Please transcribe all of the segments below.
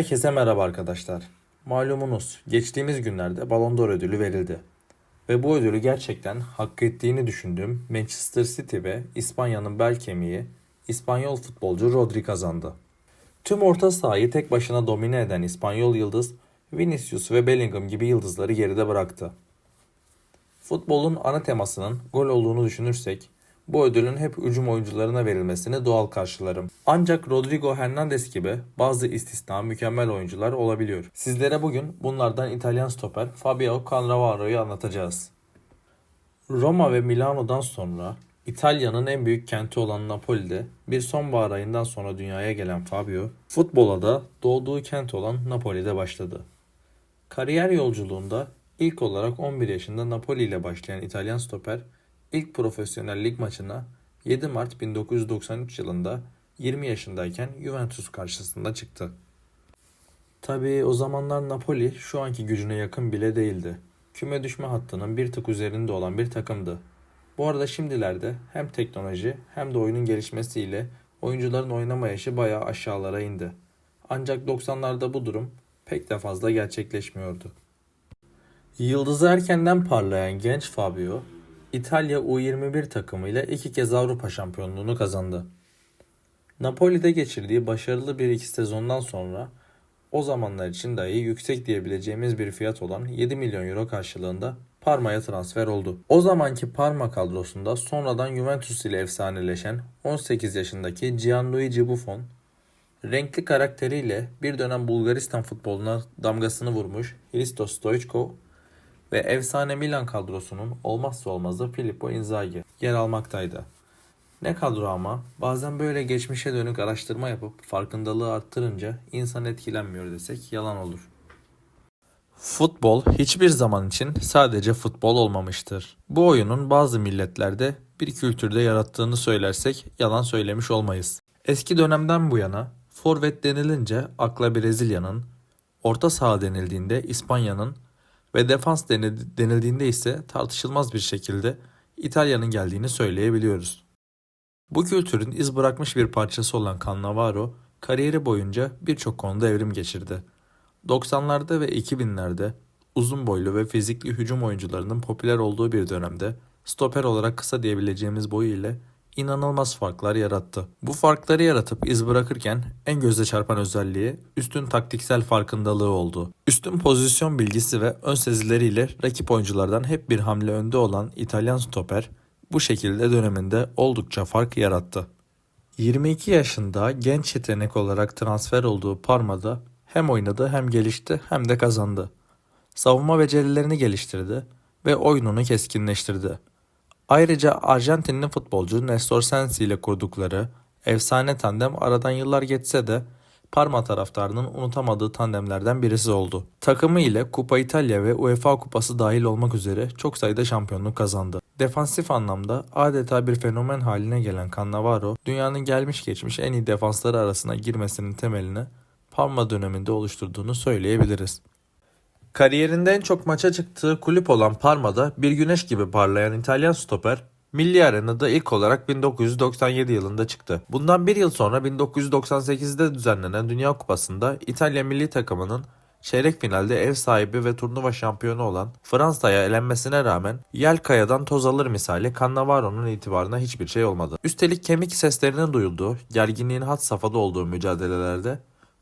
Herkese merhaba arkadaşlar. Malumunuz geçtiğimiz günlerde Ballon d'Or ödülü verildi. Ve bu ödülü gerçekten hak ettiğini düşündüğüm Manchester City ve İspanya'nın bel kemiği İspanyol futbolcu Rodri kazandı. Tüm orta sahayı tek başına domine eden İspanyol yıldız Vinicius ve Bellingham gibi yıldızları geride bıraktı. Futbolun ana temasının gol olduğunu düşünürsek bu ödülün hep hücum oyuncularına verilmesini doğal karşılarım. Ancak Rodrigo Hernandez gibi bazı istisna mükemmel oyuncular olabiliyor. Sizlere bugün bunlardan İtalyan stoper Fabio Cannavaro'yu anlatacağız. Roma ve Milano'dan sonra İtalya'nın en büyük kenti olan Napoli'de bir sonbahar ayından sonra dünyaya gelen Fabio, futbola da doğduğu kent olan Napoli'de başladı. Kariyer yolculuğunda ilk olarak 11 yaşında Napoli ile başlayan İtalyan stoper ilk profesyonel lig maçına 7 Mart 1993 yılında 20 yaşındayken Juventus karşısında çıktı. Tabii o zamanlar Napoli şu anki gücüne yakın bile değildi. Küme düşme hattının bir tık üzerinde olan bir takımdı. Bu arada şimdilerde hem teknoloji hem de oyunun gelişmesiyle oyuncuların oynama yaşı bayağı aşağılara indi. Ancak 90'larda bu durum pek de fazla gerçekleşmiyordu. Yıldızı erkenden parlayan genç Fabio, İtalya U21 takımıyla iki kez Avrupa şampiyonluğunu kazandı. Napoli'de geçirdiği başarılı bir iki sezondan sonra o zamanlar için dahi yüksek diyebileceğimiz bir fiyat olan 7 milyon euro karşılığında Parma'ya transfer oldu. O zamanki Parma kadrosunda sonradan Juventus ile efsaneleşen 18 yaşındaki Gianluigi Buffon, renkli karakteriyle bir dönem Bulgaristan futboluna damgasını vurmuş Hristo Stoichkov ve efsane Milan kadrosunun olmazsa olmazı Filippo Inzaghi yer almaktaydı. Ne kadro ama bazen böyle geçmişe dönük araştırma yapıp farkındalığı arttırınca insan etkilenmiyor desek yalan olur. Futbol hiçbir zaman için sadece futbol olmamıştır. Bu oyunun bazı milletlerde bir kültürde yarattığını söylersek yalan söylemiş olmayız. Eski dönemden bu yana forvet denilince akla Brezilya'nın, orta saha denildiğinde İspanya'nın ve defans denildiğinde ise tartışılmaz bir şekilde İtalya'nın geldiğini söyleyebiliyoruz. Bu kültürün iz bırakmış bir parçası olan Cannavaro kariyeri boyunca birçok konuda evrim geçirdi. 90'larda ve 2000'lerde uzun boylu ve fizikli hücum oyuncularının popüler olduğu bir dönemde stoper olarak kısa diyebileceğimiz boyu ile inanılmaz farklar yarattı. Bu farkları yaratıp iz bırakırken en göze çarpan özelliği üstün taktiksel farkındalığı oldu. Üstün pozisyon bilgisi ve ön sezileriyle rakip oyunculardan hep bir hamle önde olan İtalyan stoper bu şekilde döneminde oldukça fark yarattı. 22 yaşında genç yetenek olarak transfer olduğu Parma'da hem oynadı hem gelişti hem de kazandı. Savunma becerilerini geliştirdi ve oyununu keskinleştirdi. Ayrıca Arjantinli futbolcu Nestor Sensi ile kurdukları efsane tandem aradan yıllar geçse de Parma taraftarının unutamadığı tandemlerden birisi oldu. Takımı ile Kupa İtalya ve UEFA Kupası dahil olmak üzere çok sayıda şampiyonluk kazandı. Defansif anlamda adeta bir fenomen haline gelen Cannavaro, dünyanın gelmiş geçmiş en iyi defansları arasına girmesinin temelini Parma döneminde oluşturduğunu söyleyebiliriz. Kariyerinde en çok maça çıktığı kulüp olan Parma'da bir güneş gibi parlayan İtalyan stoper, Milli Arena'da ilk olarak 1997 yılında çıktı. Bundan bir yıl sonra 1998'de düzenlenen Dünya Kupası'nda İtalya milli takımının çeyrek finalde ev sahibi ve turnuva şampiyonu olan Fransa'ya elenmesine rağmen yel kayadan toz alır misali Cannavaro'nun itibarına hiçbir şey olmadı. Üstelik kemik seslerinin duyulduğu, gerginliğin had safhada olduğu mücadelelerde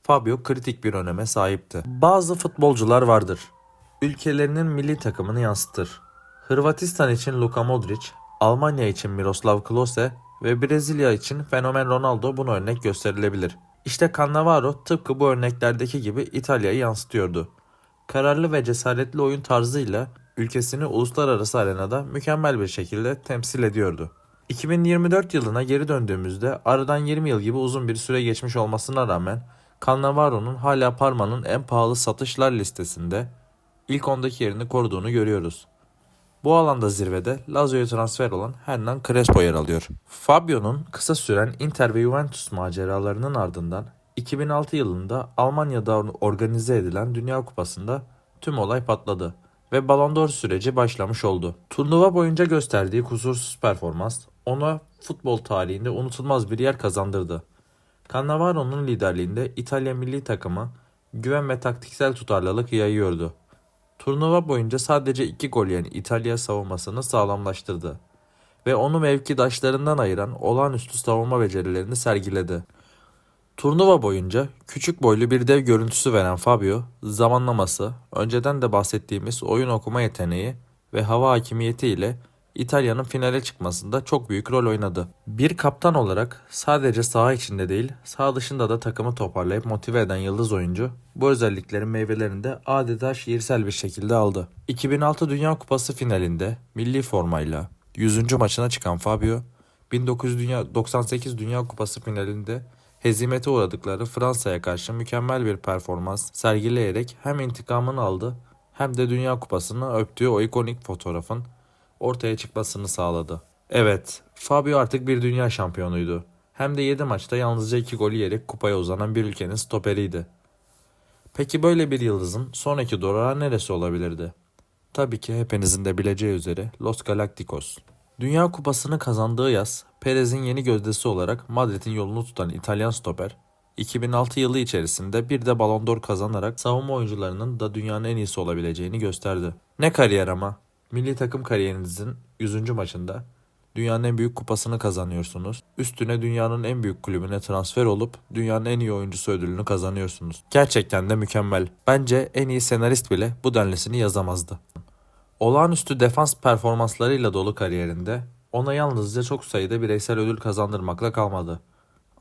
Fabio kritik bir öneme sahipti. Bazı futbolcular vardır. Ülkelerinin milli takımını yansıtır. Hırvatistan için Luka Modric, Almanya için Miroslav Klose ve Brezilya için fenomen Ronaldo bunu örnek gösterilebilir. İşte Cannavaro tıpkı bu örneklerdeki gibi İtalya'yı yansıtıyordu. Kararlı ve cesaretli oyun tarzıyla ülkesini uluslararası arenada mükemmel bir şekilde temsil ediyordu. 2024 yılına geri döndüğümüzde aradan 20 yıl gibi uzun bir süre geçmiş olmasına rağmen Cannavaro'nun hala Parma'nın en pahalı satışlar listesinde ilk 10'daki yerini koruduğunu görüyoruz. Bu alanda zirvede Lazio'ya transfer olan Hernan Crespo yer alıyor. Fabio'nun kısa süren Inter ve Juventus maceralarının ardından 2006 yılında Almanya'da organize edilen Dünya Kupası'nda tüm olay patladı ve Ballon d'Or süreci başlamış oldu. Turnuva boyunca gösterdiği kusursuz performans ona futbol tarihinde unutulmaz bir yer kazandırdı. Cannavaro'nun liderliğinde İtalya milli takımı güven ve taktiksel tutarlılık yayıyordu. Turnuva boyunca sadece iki gol yiyen İtalya savunmasını sağlamlaştırdı ve onu mevkidaşlarından ayıran olağanüstü savunma becerilerini sergiledi. Turnuva boyunca küçük boylu bir dev görüntüsü veren Fabio, zamanlaması, önceden de bahsettiğimiz oyun okuma yeteneği ve hava hakimiyeti ile İtalya'nın finale çıkmasında çok büyük rol oynadı. Bir kaptan olarak sadece saha içinde değil, saha dışında da takımı toparlayıp motive eden yıldız oyuncu bu özelliklerin meyvelerini de adeta şiirsel bir şekilde aldı. 2006 Dünya Kupası finalinde milli formayla 100. maçına çıkan Fabio, 1998 Dünya Kupası finalinde hezimete uğradıkları Fransa'ya karşı mükemmel bir performans sergileyerek hem intikamını aldı hem de Dünya Kupası'nı öptüğü o ikonik fotoğrafın ortaya çıkmasını sağladı. Evet, Fabio artık bir dünya şampiyonuydu. Hem de 7 maçta yalnızca 2 gol yiyerek kupaya uzanan bir ülkenin stoperiydi. Peki böyle bir yıldızın sonraki durağı neresi olabilirdi? Tabii ki hepinizin de bileceği üzere Los Galacticos. Dünya Kupası'nı kazandığı yaz, Perez'in yeni gözdesi olarak Madrid'in yolunu tutan İtalyan stoper, 2006 yılı içerisinde bir de Ballon d'Or kazanarak savunma oyuncularının da dünyanın en iyisi olabileceğini gösterdi. Ne kariyer ama. Milli takım kariyerinizin 100. maçında dünyanın en büyük kupasını kazanıyorsunuz. Üstüne dünyanın en büyük kulübüne transfer olup dünyanın en iyi oyuncusu ödülünü kazanıyorsunuz. Gerçekten de mükemmel. Bence en iyi senarist bile bu denlisini yazamazdı. Olağanüstü defans performanslarıyla dolu kariyerinde ona yalnızca çok sayıda bireysel ödül kazandırmakla kalmadı.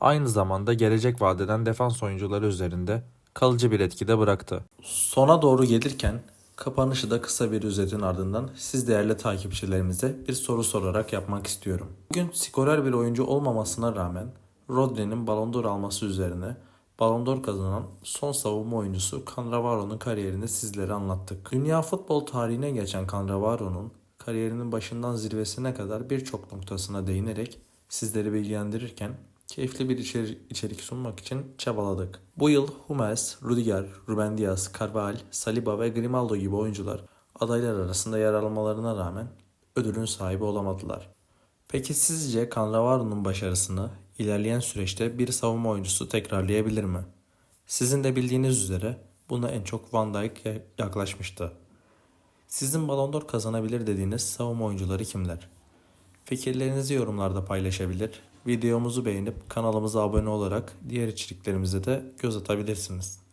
Aynı zamanda gelecek vadeden defans oyuncuları üzerinde kalıcı bir etki de bıraktı. Sona doğru gelirken kapanışı da kısa bir özetin ardından siz değerli takipçilerimize bir soru sorarak yapmak istiyorum. Bugün skorer bir oyuncu olmamasına rağmen Rodri'nin Ballon d'Or alması üzerine Ballon d'Or kazanan son savunma oyuncusu Cannavaro'nun kariyerini sizlere anlattık. Dünya futbol tarihine geçen Cannavaro'nun kariyerinin başından zirvesine kadar birçok noktasına değinerek sizleri bilgilendirirken keyifli bir içeri- içerik sunmak için çabaladık. Bu yıl Hummels, Rudiger, Ruben Dias, Carvajal, Saliba ve Grimaldo gibi oyuncular adaylar arasında yer almalarına rağmen ödülün sahibi olamadılar. Peki sizce Cannavaro'nun başarısını ilerleyen süreçte bir savunma oyuncusu tekrarlayabilir mi? Sizin de bildiğiniz üzere buna en çok Van Dijk ya- yaklaşmıştı. Sizin Ballon d'Or kazanabilir dediğiniz savunma oyuncuları kimler? Fikirlerinizi yorumlarda paylaşabilir, videomuzu beğenip kanalımıza abone olarak diğer içeriklerimize de göz atabilirsiniz.